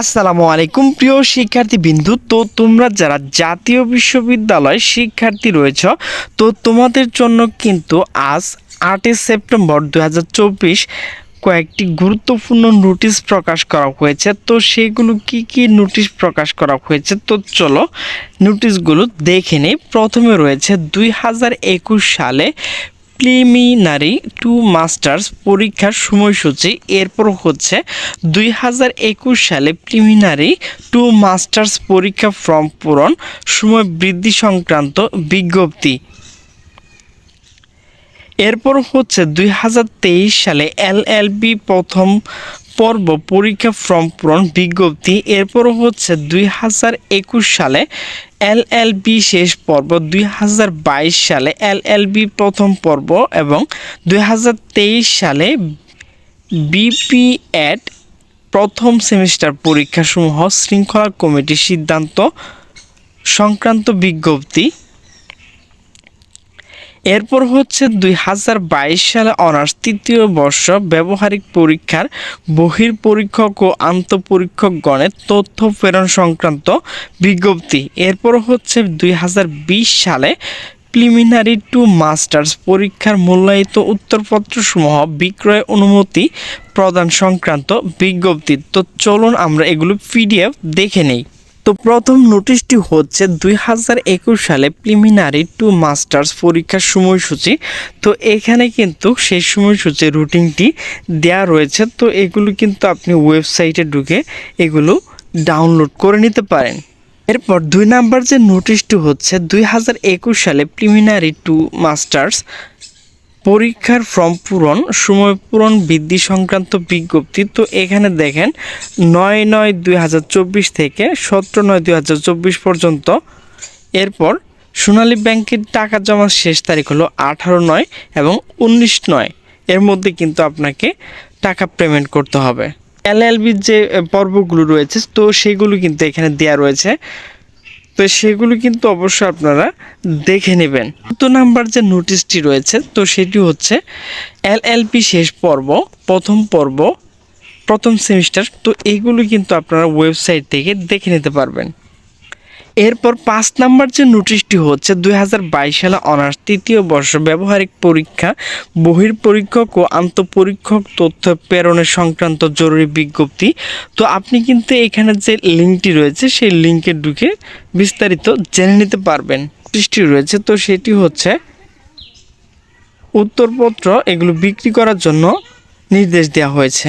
আসসালামু আলাইকুম, প্রিয় শিক্ষার্থী বিন্দু। তো তোমরা যারা জাতীয় বিশ্ববিদ্যালয় শিক্ষার্থী রয়েছ, তো তোমাদের জন্য কিন্তু আজ আটই সেপ্টেম্বর দু হাজার চব্বিশ কয়েকটি গুরুত্বপূর্ণ নোটিশ প্রকাশ করা হয়েছে। তো সেগুলো কি কি নোটিশ প্রকাশ করা হয়েছে? তো চলো নোটিশগুলো দেখে নিই। প্রথমে রয়েছে দুই হাজার একুশ সালে প্রিলিমিনারি টু মাস্টার্স পরীক্ষার সময়সূচি। এরপর হচ্ছে দুই হাজার একুশ সালে প্রিলিমিনারি টু মাস্টার্স পরীক্ষা ফর্ম পূরণ, সময় বৃদ্ধি সংক্রান্ত বিজ্ঞপ্তি। এরপর হচ্ছে দুই হাজার তেইশ সালে এলএলবি প্রথম পর্ব পরীক্ষা ফর্ম পূরণ বিজ্ঞপ্তি। এরপর হচ্ছে দুই হাজার একুশ সালে এলএলবি শেষ পর্ব, দুই হাজার বাইশ সালে এলএলবি প্রথম পর্ব এবং দুই হাজার তেইশ সালে বিপিএড প্রথম সেমিস্টার পরীক্ষাসমূহ শৃঙ্খলা কমিটির সিদ্ধান্ত সংক্রান্ত বিজ্ঞপ্তি। এরপর হচ্ছে দুই হাজার বাইশ সালে অনার্স তৃতীয় বর্ষ ব্যবহারিক পরীক্ষার বহির পরীক্ষক ও আন্তঃপরীক্ষক গণের তথ্য প্রেরণ সংক্রান্ত বিজ্ঞপ্তি। এরপর হচ্ছে দুই হাজার বিশ সালে প্রিলিমিনারি টু মাস্টার্স পরীক্ষার মূল্যায়িত উত্তরপত্রসমূহ বিক্রয় অনুমতি প্রদান সংক্রান্ত বিজ্ঞপ্তি। তো চলুন আমরা এগুলো পিডিএফ দেখে নেই। তো প্রথম নোটিশটি হচ্ছে দুই হাজার একুশ সালে প্রিলিমিনারি টু মাস্টার্স পরীক্ষার সময়সূচি। তো এখানে কিন্তু সেই সময়সূচির রুটিনটি দেওয়া রয়েছে। তো এগুলো কিন্তু আপনি ওয়েবসাইটে ঢুকে এগুলো ডাউনলোড করে নিতে পারেন। এরপর দুই নাম্বার যে নোটিশটি হচ্ছে দুই হাজার একুশ সালে প্রিলিমিনারি টু মাস্টার্স পরীক্ষার ফর্ম পূরণ, সময় পূরণ বৃদ্ধি সংক্রান্ত বিজ্ঞপ্তি। তো এখানে দেখেন, নয় নয় দুই হাজার চব্বিশ থেকে সতেরো নয় দুই হাজার চব্বিশ পর্যন্ত। এরপর সোনালী ব্যাংকের টাকা জমার শেষ তারিখ হলো আঠারো নয় এবং উনিশ নয়। এর মধ্যে কিন্তু আপনাকে টাকা পেমেন্ট করতে হবে। এলএলবির যে পর্বগুলো রয়েছে, তো সেগুলো কিন্তু এখানে দেওয়া রয়েছে। তো সেগুলো কিন্তু অবশ্যই আপনারা দেখে নেবেন। তো নাম্বার যে নোটিশটি রয়েছে, তো সেটি হচ্ছে এলএলপি শেষ পর্ব, প্রথম পর্ব, প্রথম সেমিস্টার তো এগুলো কিন্তু আপনারা ওয়েবসাইট থেকে দেখে নিতে পারবেন। এরপর পাঁচ নাম্বার যে নোটিশটি হচ্ছে দু হাজার বাইশ সালে অনার্স তৃতীয় বর্ষ ব্যবহারিক পরীক্ষা বহির পরীক্ষক ও আন্তঃপরীক্ষক তথ্য প্রেরণের সংক্রান্ত জরুরি বিজ্ঞপ্তি। তো আপনি কিন্তু এখানে যে লিঙ্কটি রয়েছে, সেই লিঙ্কে ঢুকে বিস্তারিত জেনে নিতে পারবেন। নোটিশটি রয়েছে, তো সেটি হচ্ছে, উত্তরপত্র এগুলো বিক্রি করার জন্য নির্দেশ দেওয়া হয়েছে।